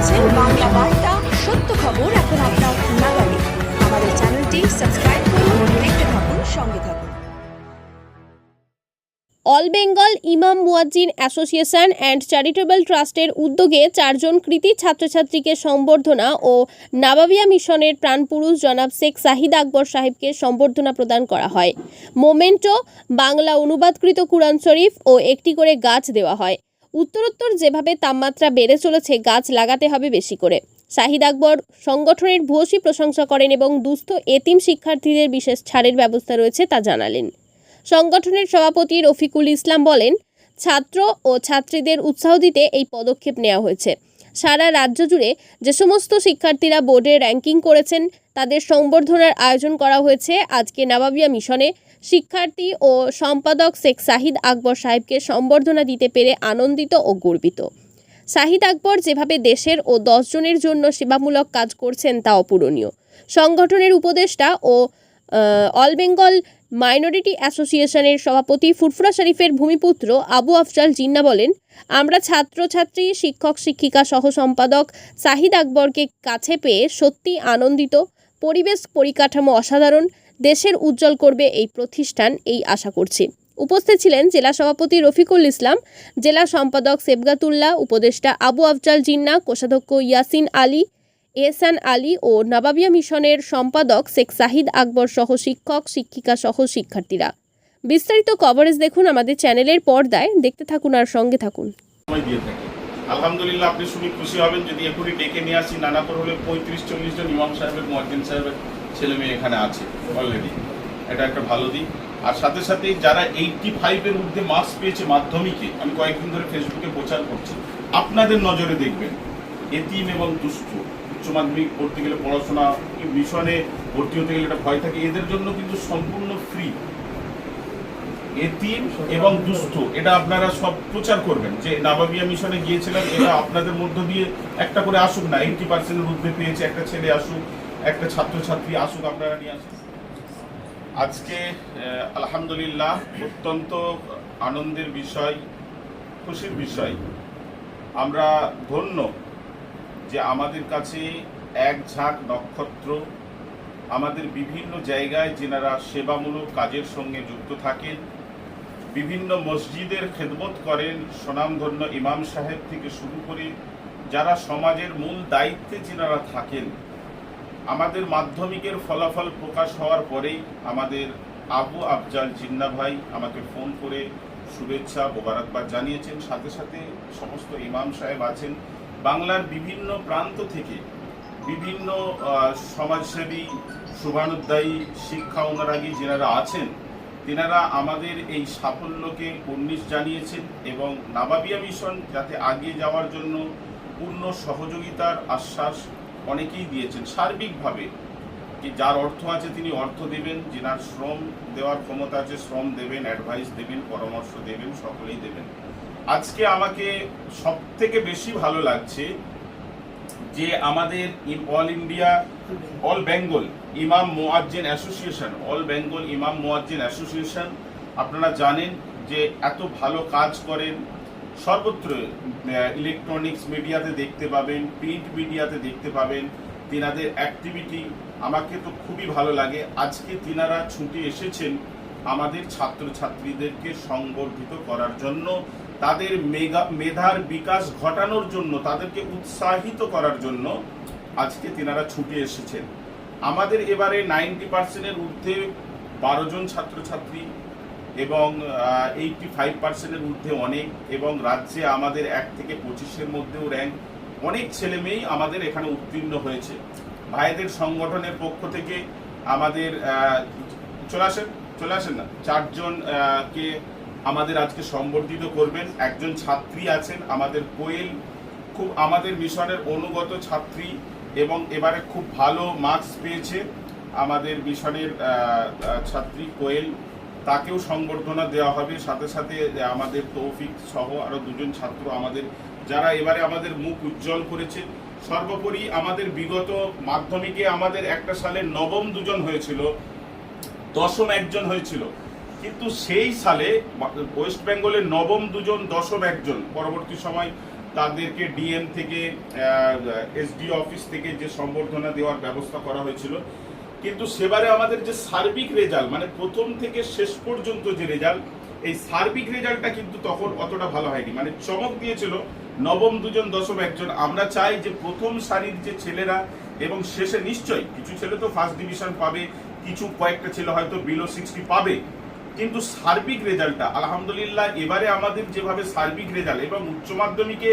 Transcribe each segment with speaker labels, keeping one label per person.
Speaker 1: দেখছেন বাংলা বার্তা, সত্য খবর এখন আপনার নাগালে। আমাদের চ্যানেলটি সাবস্ক্রাইব করুন, দেখতে থাকুন, সঙ্গে থাকুন।
Speaker 2: অল বেঙ্গল ইমাম মুয়াজ্জিন অ্যাসোসিয়েশন অ্যান্ড চ্যারিটেবল ট্রাস্টের উদ্যোগে চারজন কৃতি ছাত্রছাত্রীকে সম্বর্ধনা ও নাবাবিয়া মিশনের প্রাণপুরুষ জনাব শেখ সাহিদ আকবর সাহেবকে সম্বর্ধনা প্রদান করা হয়। মোমেন্টো, বাংলা অনুবাদকৃত কুরআন শরীফ ও একটি করে গাছ দেওয়া হয়। উত্তরোত্তর যেভাবে তাপমাত্রা বেড়ে চলেছে, গাছ লাগাতে হবে বেশি করে। শাহিদ আকবর সংগঠনের ভূয়সী প্রশংসা করেন এবং দুস্থ এতিম শিক্ষার্থীদের বিশেষ ছাড়ের ব্যবস্থা রয়েছে তা জানালেন। সংগঠনের সভাপতি রফিকুল ইসলাম বলেন, ছাত্র ও ছাত্রীদের উৎসাহ দিতে এই পদক্ষেপ নেওয়া হয়েছে। সারা রাজ্য জুড়ে যে সমস্ত শিক্ষার্থীরা বোর্ডে র্যাঙ্কিং করেছেন, তাদের সংবর্ধনার আয়োজন করা হয়েছে আজকে নাবাবিয়া মিশনে। শিক্ষার্থী ও সম্পাদক শেখ সাহিদ আকবর সাহেবকে সম্বর্ধনা দিতে পেরে আনন্দিত ও গর্বিত। শাহিদ আকবর যেভাবে দেশের ও দশজনের জন্য সেবামূলক কাজ করছেন তা অপূরণীয়। সংগঠনের উপদেষ্টা ও অল বেঙ্গল মাইনরিটি অ্যাসোসিয়েশনের সভাপতি ফুরফুরা শরীফের ভূমিপুত্র আবু আফজাল জিন্না বলেন, আমরা ছাত্রছাত্রী, শিক্ষক, শিক্ষিকা সহ সম্পাদক শাহিদ আকবরকে কাছে পেয়ে সত্যি আনন্দিত। পরিবেশ, পরিকাঠামো অসাধারণ। দেশের উজ্জ্বল করবে এই প্রতিষ্ঠান, এই আশা করছি। উপস্থিত ছিলেন জেলা সভাপতি রফিকুল ইসলাম, জেলা সম্পাদক সেবগাতুল্লাহ, উপদেষ্টা আবু আফজাল জিন্না, কোষাধ্যক্ষ ইয়াসিন আলী, এহসান আলী ও নবাবিয়া মিশনের সম্পাদক শেখ সাহিদ আকবর সহ শিক্ষক, শিক্ষিকা সহ শিক্ষার্থীরা। বিস্তারিত কভারেজ দেখুন আমাদের চ্যানেলের পর্দায়। দেখতে থাকুন আর সঙ্গে থাকুন।
Speaker 3: আলহামদুলিল্লাহ, আপনি শুনে খুশি হবেন যদি এখনই ডেকে নিয়ে আসি, নানাপুর হলে পঁয়ত্রিশ, চল্লিশ জন ইমাম সাহেবের, মোয়াজ্জিন সাহেবের। ছেলে মেয়ে এখানে আছে অলরেডি এটা একটা ভালো দিক। আর সাথে সাথে যারা এইটটি ফাইভের ঊর্ধ্বে মার্কস পেয়েছে মাধ্যমিকে, আমি কয়েকদিন ধরে ফেসবুকে প্রচার করছি, আপনাদের নজরে দেখবেন, এতিম এবং দুস্থ। উচ্চ মাধ্যমিক পড়তে গেলে পড়াশোনা মিশনে ভর্তি হতে গেলে একটা ভয় থাকে, এদের জন্য কিন্তু সম্পূর্ণ ফ্রি এতিম এবং দুস্থ, এটা আপনারা সব প্রচার করবেন। যে নাবাবিয়া মিশনে গিয়েছিলাম এটা আপনাদের মধ্য দিয়ে একটা করে আসুক না এইটি পার্সেন্টের ঊর্ধ্বে পেয়েছে একটা ছেলে আসুক একটা ছাত্রছাত্রী আসুক, আপনারা নিয়ে আসুন। আজকে আলহামদুলিল্লাহ, অত্যন্ত আনন্দের বিষয়, খুশির বিষয়। আমরা ধন্য যে আমাদের কাছে এক ঝাঁক নক্ষত্র, আমাদের বিভিন্ন জায়গায় যেনারা সেবামূলক কাজের সঙ্গে যুক্ত থাকেন, বিভিন্ন মসজিদের খেদমত করেন, সুনামধন্য ইমাম সাহেব থেকে শুরু করে যারা সমাজের মূল দায়িত্বে যেনারা থাকেন আমাদের মাধ্যমিকের ফলাফল প্রকাশ হওয়ার পরেই আমাদের আবু আফজাল জিন্না ভাই আমাকে ফোন করে শুভেচ্ছা, মোবারকবাদ জানিয়েছেন। সাথে সাথে সমস্ত ইমাম সাহেব আছেন। বাংলার বিভিন্ন প্রান্ত থেকে বিভিন্ন সমাজসেবী শুভানুদ্দায়ী শিক্ষা অনুরাগী যেনারা আছেন, তেনারা আমাদের এই সাফল্যকে উন্নিশ জানিয়েছেন এবং নাবাবিয়া মিশন যাতে আগিয়ে যাওয়ার জন্য পূর্ণ সহযোগিতার আশ্বাস অনেকেই দিয়েছেন সার্বিকভাবে কি যার অর্থ আছে তিনি অর্থ দেবেন, যেনার শ্রম দেওয়ার ক্ষমতা আছে শ্রম দেবেন অ্যাডভাইস দেবেন, পরামর্শ দেবেন, সকলেই দেবেন। আজকে আমাকে সব থেকে বেশি ভালো লাগছে যে আমাদের অল ইন্ডিয়া অল বেঙ্গল ইমাম মোয়াজ্জেন অ্যাসোসিয়েশন অল বেঙ্গল ইমাম মোয়াজ্জেন অ্যাসোসিয়েশন আপনারা জানেন যে এত ভালো কাজ করেন সর্বত্র ইলেকট্রনিক্স মিডিয়াতে দেখতে পাবেন প্রিন্ট মিডিয়াতে দেখতে পাবেন, তিনাদের অ্যাক্টিভিটি আমাকে তো খুবই ভালো লাগে। আজকে তিনারা ছুটে এসেছেন আমাদের ছাত্রছাত্রীদেরকে সংবর্ধিত করার জন্য। তাদের মেগা, মেধার বিকাশ ঘটানোর জন্য, তাদেরকে উৎসাহিত করার জন্য আজকে তিনারা ছুটে এসেছেন। আমাদের এবারে নাইনটি পার্সেন্টের ঊর্ধ্বে বারো জন ছাত্রছাত্রী এবং এইটটি ফাইভ পার্সেন্টের ঊর্ধ্বে অনেক এবং রাজ্যে আমাদের এক থেকে পঁচিশের মধ্যেও র্যাঙ্ক অনেক ছেলে মেয়েই আমাদের এখানে উত্তীর্ণ হয়েছে। ভাইদের সংগঠনের পক্ষ থেকে আমাদের চলে আসেন চলে আসেন না, চারজন কে আমাদের আজকে সম্বর্ধিত করবেন। একজন ছাত্রী আছেন, আমাদের কোয়েল, খুব আমাদের মিশনের অনুগত ছাত্রী এবং এবারে খুব ভালো মার্কস পেয়েছে আমাদের মিশনের ছাত্রী কোয়েল। তাকেও সংবর্ধনা দেওয়া হবে। সাথে সাথে আমাদের তৌফিক সহ আরও দুজন ছাত্র আমাদের, যারা এবারে আমাদের মুখ উজ্জ্বল করেছে। সর্বোপরি আমাদের বিগত মাধ্যমিকে আমাদের একটা সালে নবম দুজন হয়েছিল, দশম একজন হয়েছিল। কিন্তু সেই সালে ওয়েস্ট বেঙ্গলের নবম দুজন, দশম একজন। পরবর্তী সময় তাদেরকে ডিএম থেকে এসডি অফিস থেকে যে সম্বর্ধনা দেওয়ার ব্যবস্থা করা হয়েছিল কিন্তু সেবারে আমাদের যে সার্বিক রেজাল্ট মানে প্রথম থেকে শেষ পর্যন্ত যে রেজাল্ট, এই সার্বিক রেজাল্টটা কিন্তু তখন অতটা ভালো হয়নি। মানে চমক দিয়েছিল নবম দুজন, দশম একজন। আমরা চাই যে প্রথম সারির যে ছেলেরা এবং শেষে নিশ্চয়ই কিছু ছেলে তো ফার্স্ট ডিভিশন পাবে, কিছু কয়েকটা ছেলে হয়তো বিলো সিক্সটি পাবে। কিন্তু সার্বিক রেজাল্টটা, আলহামদুলিল্লাহ, এবারে আমাদের যেভাবে সার্বিক রেজাল্ট এবং উচ্চ মাধ্যমিকে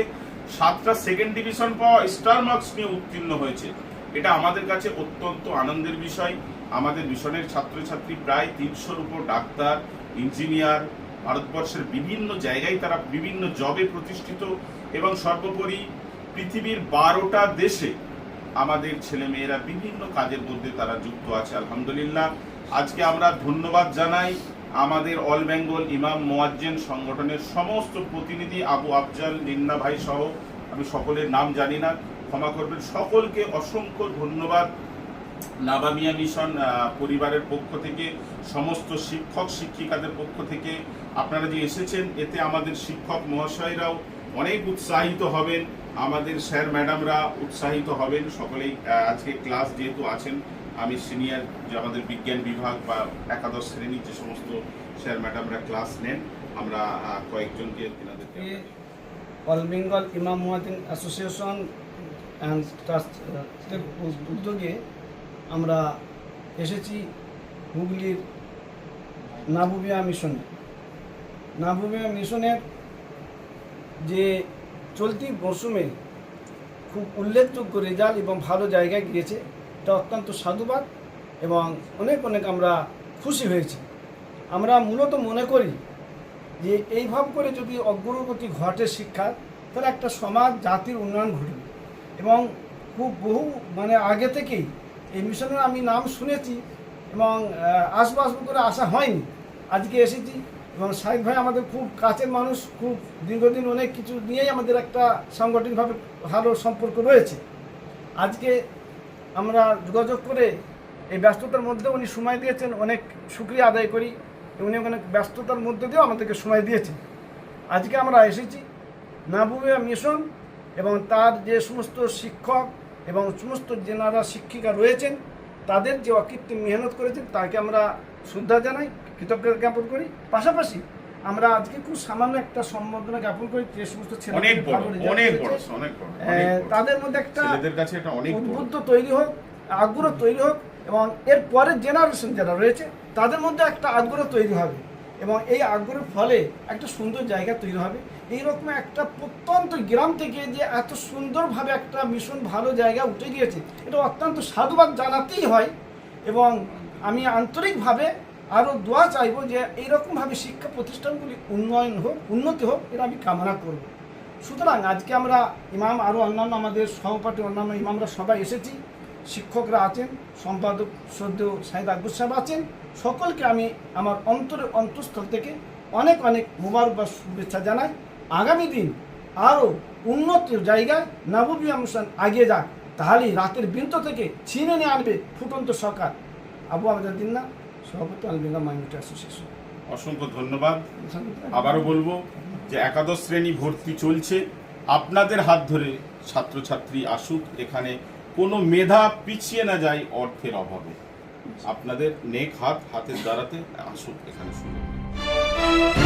Speaker 3: সাতটা সেকেন্ড ডিভিশন পাওয়া স্টার মার্কস নিয়ে উত্তীর্ণ হয়েছে। এটা আমাদের কাছে অত্যন্ত আনন্দের বিষয়। আমাদের মিশনের ছাত্রছাত্রী প্রায় তিনশোর উপর ডাক্তার, ইঞ্জিনিয়ার, ভারতবর্ষের বিভিন্ন জায়গায় তারা বিভিন্ন জবে প্রতিষ্ঠিত এবং সর্বোপরি পৃথিবীর বারোটা দেশে আমাদের ছেলেমেয়েরা বিভিন্ন কাজের মধ্যে তারা যুক্ত আছে, আলহামদুলিল্লাহ। আজকে আমরা ধন্যবাদ জানাই আমাদের অল বেঙ্গল ইমাম মোয়াজ্জেন সংগঠনের সমস্ত প্রতিনিধি আবু আফজাল, নিন্না ভাই সহ, আমি সকলের নাম জানি না। ক্ষমা করবেন। সকলকে অসংখ্য ধন্যবাদ। নাবামিয়া মিশন পরিবারের পক্ষ থেকে, সমস্ত শিক্ষক, শিক্ষিকাদের পক্ষ থেকে আপনারা যে এসেছেন, এতে আমাদের শিক্ষক মহাশয়রাও অনেক উৎসাহিত হবেন। আমাদের স্যার ম্যাডামরা উৎসাহিত হবেন। সকলেই আজকে ক্লাস যেহেতু আছেন, আমি সিনিয়র যে আমাদের বিজ্ঞান বিভাগ বা একাদশ শ্রেণির যে সমস্ত স্যার ম্যাডামরা ক্লাস নেন, আমরা কয়েকজনকে তেনাদেরকে
Speaker 4: অল বেঙ্গল ইমাম মুয়াদ্দিন অ্যাসোসিয়েশন উদ্যোগে আমরা এসেছি হুগলির নাবুবিয়া মিশনে নাবুবিয়া মিশনের যে চলতি মরশুমে খুব উল্লেখযোগ্য রেজাল্ট এবং ভালো জায়গায় গিয়েছে, এটা অত্যন্ত সাধুবাদ এবং অনেক অনেক আমরা খুশি হয়েছি। আমরা মূলত মনে করি যে এইভাবে করে যদি অগ্রগতি ঘটে শিক্ষার, তাহলে একটা সমাজ, জাতির উন্নয়ন ঘটবে। এবং খুব বহু মানে আগে থেকেই এই মিশনের আমি নাম শুনেছি এবং আসব আসব করে আসা হয়নি। আজকে এসেছি এবং সাহিদ ভাই আমাদের খুব কাছের মানুষ, খুব দীর্ঘদিন অনেক কিছু নিয়েই আমাদের একটা সাংগঠনিকভাবে ভালো সম্পর্ক রয়েছে। আজকে আমরা যোগাযোগ করে এই ব্যস্ততার মধ্যে উনি সময় দিয়েছেন, অনেক সুক্রিয়া আদায় করি। উনি অনেক ব্যস্ততার মধ্যে দিয়েও আমাদেরকে সময় দিয়েছেন। আজকে আমরা এসেছি নাবুবিয়া মিশন এবং তার যে সমস্ত শিক্ষক এবং সমস্ত যেনারা শিক্ষিকা রয়েছেন তাদের যে অকৃত্রিম মেহনত করেছেন তাকে আমরা শ্রদ্ধা জানাই কৃতজ্ঞতা জ্ঞাপন করি। পাশাপাশি আমরা আজকে খুব সামান্য একটা সম্বর্ধনা জ্ঞাপন করি যে সমস্ত ছেলে। তাদের মধ্যে একটা উদ্বুদ্ধ তৈরি হোক আগ্রহ তৈরি হোক এবং এর পরের জেনারেশন যারা রয়েছে তাদের মধ্যে একটা আগ্রহ তৈরি হবে। এবং এই আগ্রহের ফলে একটা সুন্দর জায়গা তৈরি হবে। এইরকম একটা প্রত্যন্ত গ্রাম থেকে যে এত সুন্দরভাবে একটা মিশন ভালো জায়গা উঠে গিয়েছে, এটা অত্যন্ত সাধুবাদ জানাতেই হয় এবং আমি আন্তরিকভাবে আরও দোয়া চাইব যে এইরকমভাবে শিক্ষা প্রতিষ্ঠানগুলি উন্নয়ন হোক, উন্নতি হোক, এটা আমি কামনা করব। সুতরাং আজকে আমরা ইমাম আরও অন্যান্য আমাদের সহপাঠী, অন্যান্য ইমামরা সবাই এসেছি। শিক্ষকরা আছেন, সম্পাদক সদ্য সাহেদ আকবর সাহেব আছেন। সকলকে আমি আমার অন্তরের অন্তঃস্থল থেকে অনেক অনেক মোবারক বা শুভেচ্ছা জানাই। আগামী দিন আরও উন্নত জায়গায় নববিয়া মিশন আগিয়ে যাক তাহলেই রাতের বৃন্ত থেকে ছিনে নিয়ে আনবে ফুটন্ত সরকার। আবু আমাদের দিন না সভাপতি আলবিঙ্গা মাইনরিটি অ্যাসোসিয়েশন।
Speaker 3: অসংখ্য ধন্যবাদ। আবারও বলব যে একাদশ শ্রেণি ভর্তি চলছে। আপনাদের হাত ধরে ছাত্রছাত্রী আসুক এখানে কোনো মেধা পিছিয়ে না যায় অর্থের অভাবে। আপনাদের নেক হাত হাতের দ্বারাতে আসুক এখানে শুনুন